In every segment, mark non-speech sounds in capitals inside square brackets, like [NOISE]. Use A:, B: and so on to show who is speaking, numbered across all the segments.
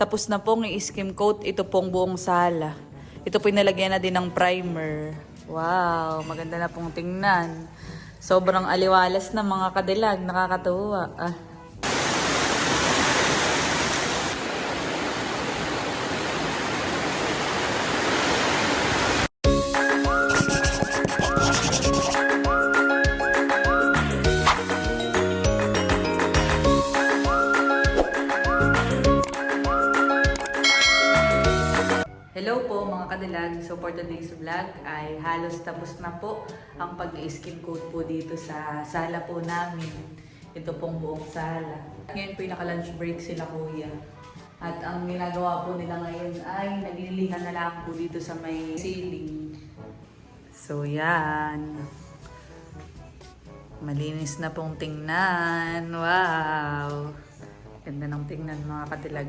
A: Tapos na pong i-skim coat ito pong buong sala. Ito po inalagyan na din ng primer. Wow, maganda na pong tingnan. Sobrang aliwalas na mga kadilag, nakakatuwa. Ah. Hello po mga kadilag. So for today's vlog ay halos tapos na po ang pag-skin coat po dito sa sala po namin. Ito pong buong sala. Ngayon po naka-lunch break sila kuya. At ang ginagawa po nila ngayon ay naglilihan na lang po dito sa may ceiling. So yan. Malinis na pong tingnan. Wow! Ganda ng tingnan mga kadilag.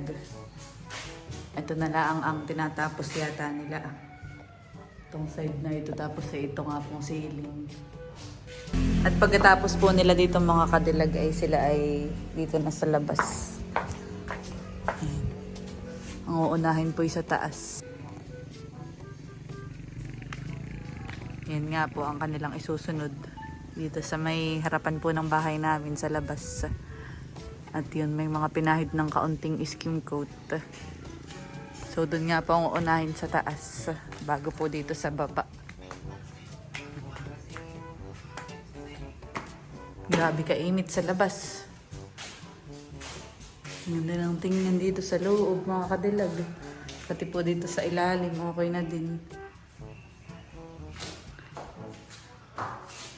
A: Ito na lang ang tinatapos yata nila. Itong side na ito tapos sa ito nga pong ceiling. At pagkatapos po nila dito mga kadilag ay sila ay dito na sa labas. Ang uunahin po sa taas. Yan nga po ang kanilang isusunod dito sa may harapan po ng bahay namin sa labas. At yun may mga pinahid ng kaunting skim coat. So doon nga po ang unahin sa taas bago po dito sa baba. Grabe kainit sa labas. Ganda ng tingnan dito sa loob mga kadilag. Pati po dito sa ilalim okay na din.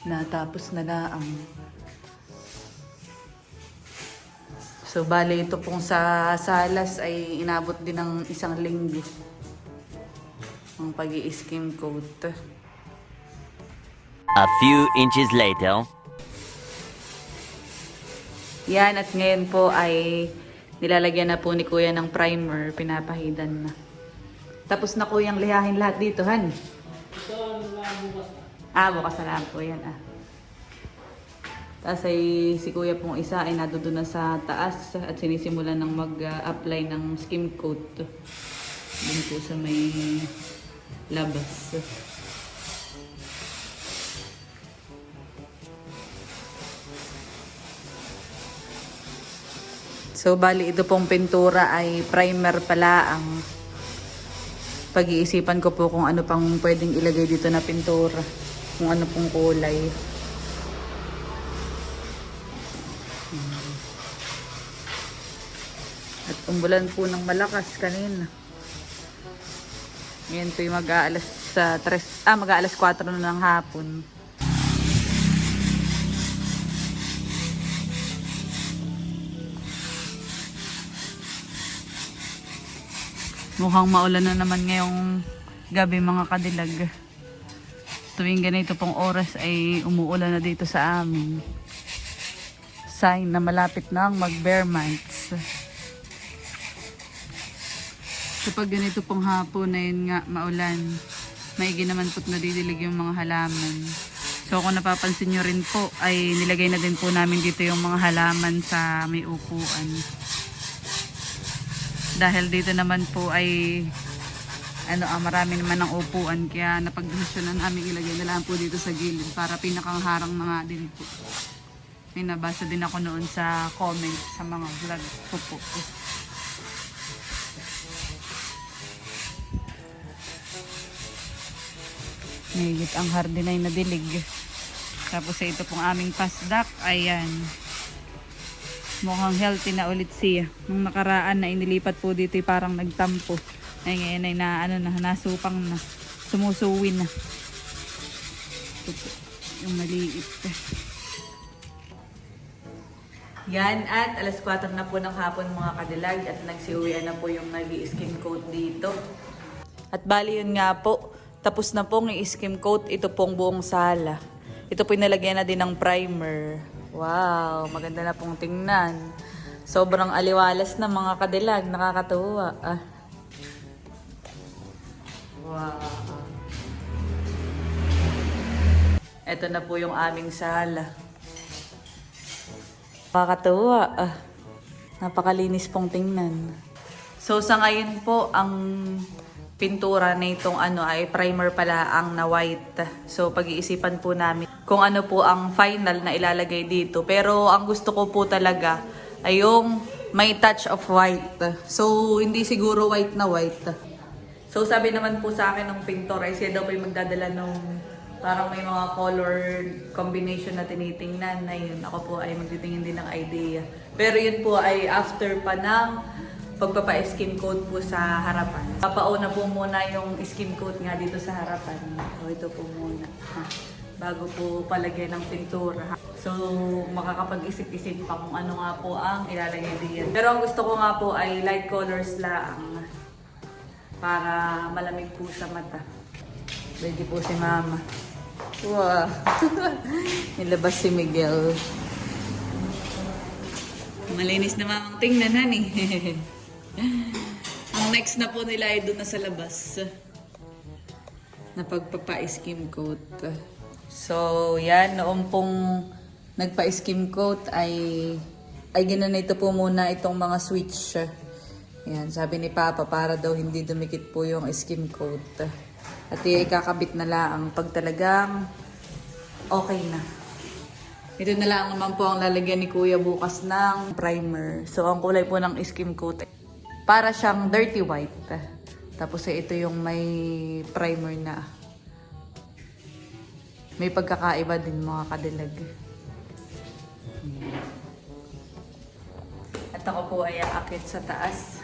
A: Natapos na laang. So, bale ito pong sa salas ay inabot din ng isang linggo. Ang pag skim coat.
B: A few inches later.
A: Yan, at ngayon po ay nilalagyan na po ni Kuya ng primer, pinapahidan na. Tapos na Kuyang lihahin lahat dito, Han? Ah, bukas na lang po yan, ah. Tapos ay si Kuya pong isa ay nadudo na sa taas at sinisimulan ng mag-apply ng skim coat. Dun po sa may labas. So, bali ito pong pintura ay primer pala ang pag-iisipan ko po kung ano pang pwedeng ilagay dito na pintura. Kung ano pong kulay. Umulan po ng malakas kanina. Ngayon po yung mag-aalas sa tres, ah, mag-aalas 4 na ng hapon. Mukhang maulan na naman ngayong gabi mga kadilag. Tuwing ganito pong oras ay umuulan na dito sa amin. Sign na malapit na ang mag-bear months. Kapag ganito pong hapon na yun nga maulan, maigi naman po't nadidilig yung mga halaman. So kung napapansin nyo rin po, ay nilagay na din po namin dito yung mga halaman sa may upuan. Dahil dito naman po ay ano ah, marami naman ng upuan kaya napagdesisyonan namin ilagay na lang po dito sa gilid para pinakang harang na nga din po. May nabasa din ako noon sa comment sa mga vlog ko po. Mayigit ang hardin ay nadilig. Tapos sa ito pong aming pasdak, ayan. Mukhang healthy na ulit siya. Nung nakaraan na inilipat po dito ay parang nagtampo. Ay ngayon ay na, ano na, nasupang na. Sumusuwin na. Ito po, yung maliit. Yan at alas 4 na po ng hapon mga kadilag at nagsiuwian na po yung nag skin coat dito. At bali yun nga po, tapos na pong i-skim coat ito pong buong sala. Ito po inalagyan na din ng primer. Wow, maganda na pong tingnan. Sobrang aliwalas na mga kadilag, nakakatuwa. Ah. Wow. Ito na po yung aming sala. Nakakatuwa. Ah. Napakalinis pong tingnan. So sa ngayon po, ang pintura na itong ano ay primer pala ang na white. So pag-iisipan po namin kung ano po ang final na ilalagay dito. Pero ang gusto ko po talaga ay yung may touch of white. So hindi siguro white na white. So sabi naman po sa akin ng pintor ay siya daw po yung magdadala nung parang may mga color combination na tinitingnan na yun. Ako po ay magtitingin din ng idea. Pero yun po ay after pa ng pagpapa-skin coat po sa harapan. Papauna po muna yung skin coat nga dito sa harapan. So ito po muna. Ha? Bago po palagyan ng pintura. ha? So makakapag-isip-isip pa kung ano nga po ang ilalagay diyan. Pero ang gusto ko nga po ay light colors lang para malamig po sa mata. Ready po si Mama. Wow! [LAUGHS] Nilabas si Miguel. Malinis na mamang tingnan, honey. [LAUGHS] Ang next na po nila ay doon na sa labas. Na pagpapa-skim coat. So, yan. Noong pong nagpa-skim coat ay ay ginanito po muna itong mga switch. Yan, sabi ni Papa para daw hindi dumikit po yung skim coat. At ikakabit na lang pag talagang okay na. Ito na lang naman po ang lalagyan ni Kuya bukas ng primer. So, ang kulay po ng skim coat, para siyang dirty white. Tapos eh, ito yung may primer na. May pagkakaiba din mga kadilag. At ako po ay aakit sa taas.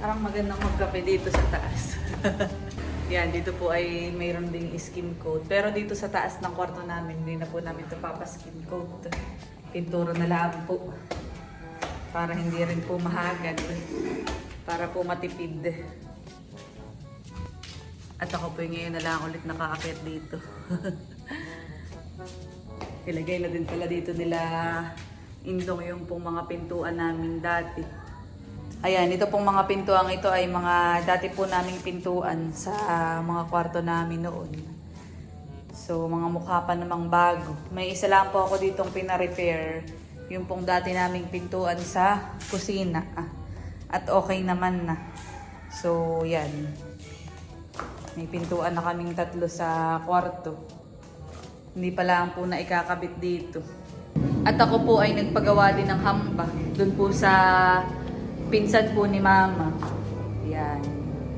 A: Parang magandang magkape dito sa taas. [LAUGHS] Yan, dito po ay mayroon ding skin coat. Pero dito sa taas ng kwarto namin, hindi na po namin ito papaskin coat. Pinturo na lang po. Para hindi rin po mahagad. Para po matipid. At ako po ngayon na lang ulit nakaakyat dito. [LAUGHS] Ilagay na din pala dito nila indong yung pong mga pintuan namin dati. Ayan, ito pong mga pintuan ito ay mga dati po naming pintuan sa mga kwarto namin noon. So, mga mukha pa namang bago. May isa lang po ako ditong pina-repair. Yung pong dati naming pintuan sa kusina. Ah, At okay naman na. So, yan. May pintuan na kaming tatlo sa kwarto. Hindi pa lang po na ikakabit dito. At ako po ay nagpagawa din ng hamba. Doon po sa pinsan po ni Mama. Yan.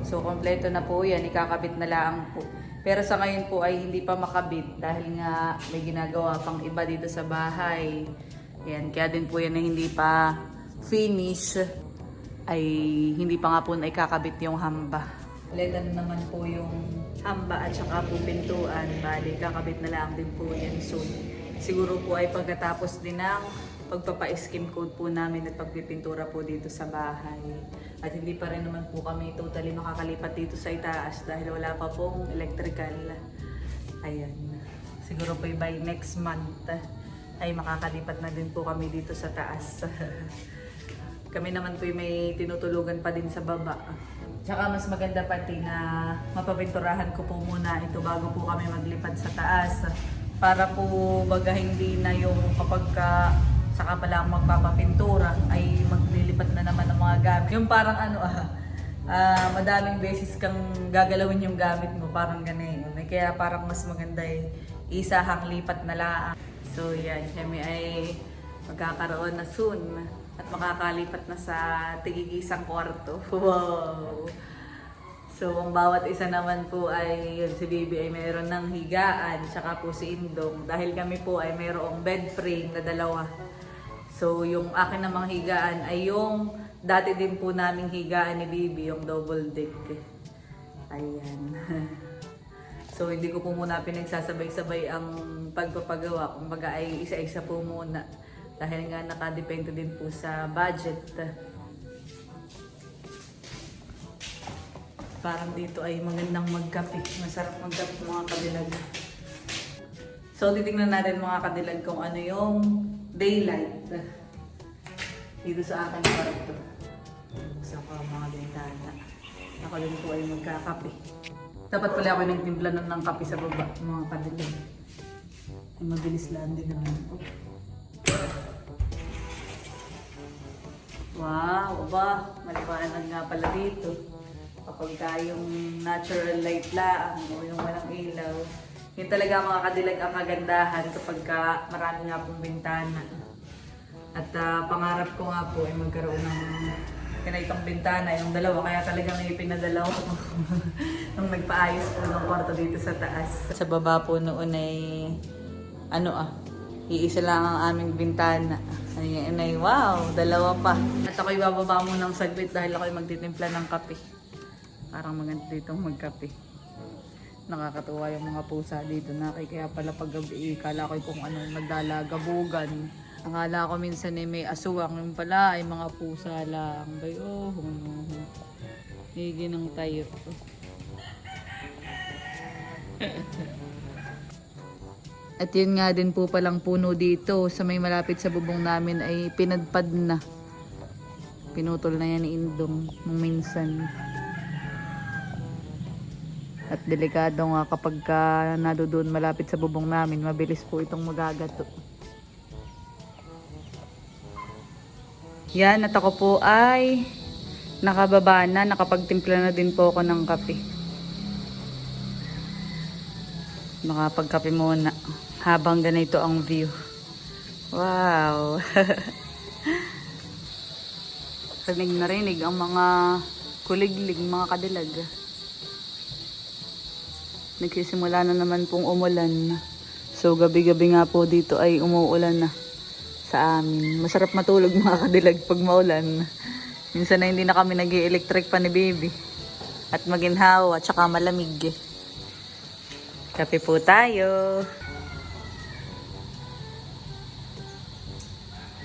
A: So, kompleto na po yan. Ikakabit na lang po. Pero sa ngayon po ay hindi pa makabit dahil nga may ginagawa pang iba dito sa bahay. Yan. Kaya din po yan na hindi pa finish ay hindi pa nga po na ikakabit yung hamba. Letan naman po yung hamba at saka po pintuan. Bali, kakabit na lang din po yan soon. Siguro po ay pagkatapos din ng pagpapa-skim coat po namin at pagpipintura po dito sa bahay. At hindi pa rin naman po kami totally makakalipat dito sa itaas dahil wala pa pong electrical. Ayan. Siguro po by next month ay makakalipat na din po kami dito sa taas. [LAUGHS] kami naman po may tinutulugan pa din sa baba. Tsaka mas maganda pati na mapapinturahan ko po muna ito bago po kami maglipat sa taas. Para po baga hindi na yung kapag ka, saka pa lang magpapapintura ay maglilipat na naman ng mga gamit. Yung parang ano ah, ah, madaming beses kang gagalawin yung gamit mo, parang ganun. Kaya parang mas maganda eh, isahang lipat na lang. So yan, kami ay magkakaroon na soon at makakalipat na sa tigigisang kwarto. Wow! So, ang bawat isa naman po ay, yun, si Bibi ay mayroon ng higaan, tsaka po si Indong. Dahil kami po ay mayroong bed frame na dalawa. So, yung akin namang higaan ay yung dati din po naming higaan ni Bibi, yung double deck. Ayan. [LAUGHS] So, hindi ko po muna pinagsasabay-sabay ang pagpapagawa. Kumbaga ay isa-isa po muna. Dahil nga nakadepende din po sa budget. Parang dito ay magandang magkape. Masarap magkape mga kadilag. So, titingnan natin mga kadilag kung ano yung daylight dito sa akin kwarto. Sa ko mga bintana. Ako din po ay magkakape. Dapat pala ako nagtimpla ng kape sa baba, mga kadilag. Mabilis lang din naman po. Wow, aba, maliwanag nga pala dito. Kapag ka yung natural light lang o yung walang ilaw, yun talaga mga kadilag ang kagandahan kapag ka marami nga pong bintana. At ah, pangarap ko nga po ay magkaroon ng ganitong bintana, yung dalawa, kaya talagang ipinadala ko [LAUGHS] nung nagpaayos po ng kwarto dito sa taas. Sa baba po noon ay, ano ah, iisa lang ang aming bintana. Ayun ay, wow, dalawa pa. At ako'y bababa mo ng saglit dahil ako'y magtitimpla ng kape. Parang maganda dito magkape. Nakakatuwa yung mga pusa dito na kaya pala pag gabi, kala ko kung ano naglalagabugan. Akala ko minsan eh, may aswang yung pala ay mga pusa lang. Bay, oh, huno. Higi ng tayo. [LAUGHS] At yun nga din po palang puno dito sa may malapit sa bubong namin ay pinadpad na. Pinutol na yan ni Indong nung minsan. At delikado nga kapag ka nado doon malapit sa bubong namin, mabilis po itong magagato. Yan, at ako po ay nakababa na, nakapagtimpla na din po ako ng kape. Makapagkape muna habang ganito ang view. Wow! [LAUGHS] rinig na rinig ang mga kuliglig, mga kadilag. Nagsisimula na naman pong umulan. So gabi-gabi nga po dito ay umuulan na sa amin. Masarap matulog mga kadilag pag maulan. Minsan na hindi na kami nag electric pa ni baby. At maginhawa, tsaka malamig eh. Kape po tayo.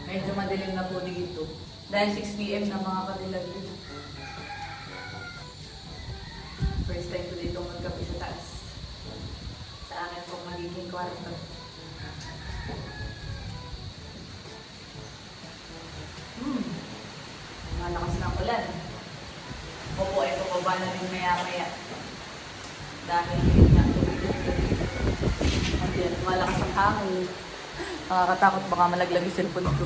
A: Medyo madilim na po dito. Dahil 6pm na mga kadilag dito. First time ko dito magkape sa taas. Sa akin pong magiging kwarto. Nakakatakot baka malaglag yung cellphone ko.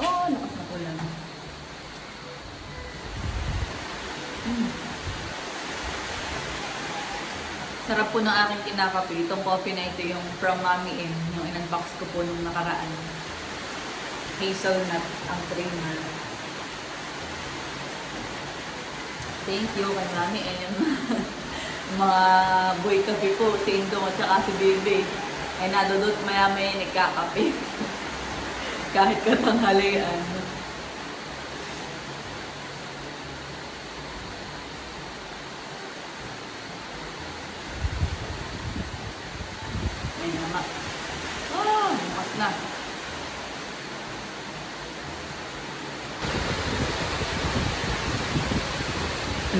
A: Oh, lakas ng ulan. Hmm. Sarap po ng aking kinakape. Itong coffee na ito yung from Mami M. Yung in-unbox ko po nung nakaraan. Hazelnut ang creamer. Thank you kay Mami M. [LAUGHS] mga boy kape po, si Indong at saka si Bebe. Ay nadudot maya may nagkakape. Kahit katanghalian. Ayun naman. Oh, bukas na.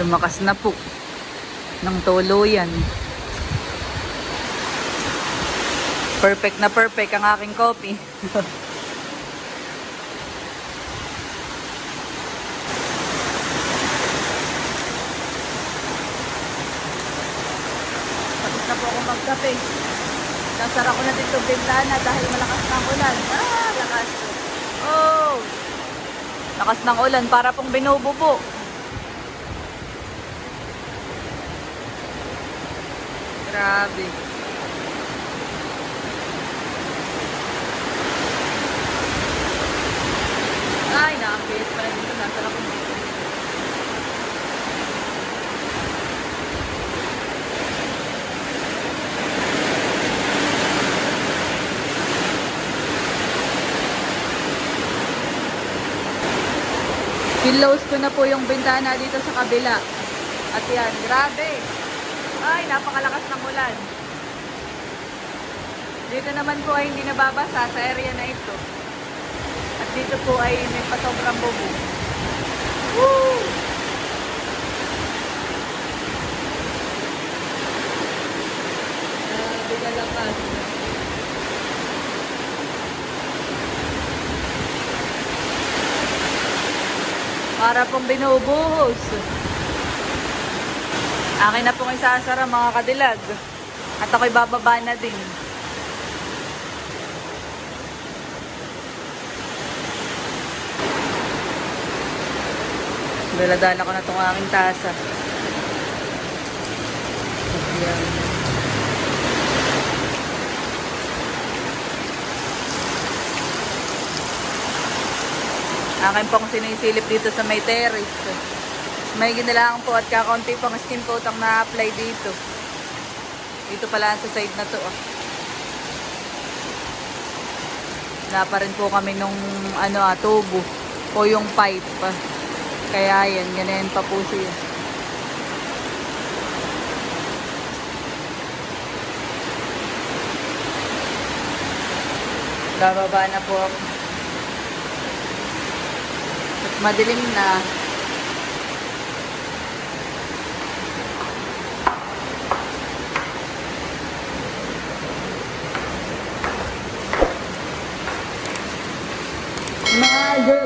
A: Lumakas na po ng tuluyan. Perfect na perfect ang aking coffee. Tapos na po ako magkape. Nasara ko na dito bintana dahil malakas ng ulan. Ah, lakas. Oh! Lakas ng ulan para pong binububo. Grabe. Ay, nakapit pala dito. Nasarap ko dito. Kinlose ko na po yung bintana dito sa kabila. At yan, grabe. Ay, napakalakas ng ulan. Dito naman po ay hindi nababasa sa area na ito. At dito po ay may pasobrang bubo. Woo! Grabe kalakas. Para pong binubuhos. Akin na pong isasara mga kadilag. At ako'y bababa na din. Daladala ko na itong aking tasa. Ayan. Akin pong sinisilip dito sa may terrace. May ginalaan po at kakaunti pang skin coat ang na-apply dito. Dito pala sa side na to. Oh. Wala pa rin po kami nung ano ah, tubo o yung pipe. Kaya yan, ganyan pa po siya. Bababa na po ako. At madilim na. Mother!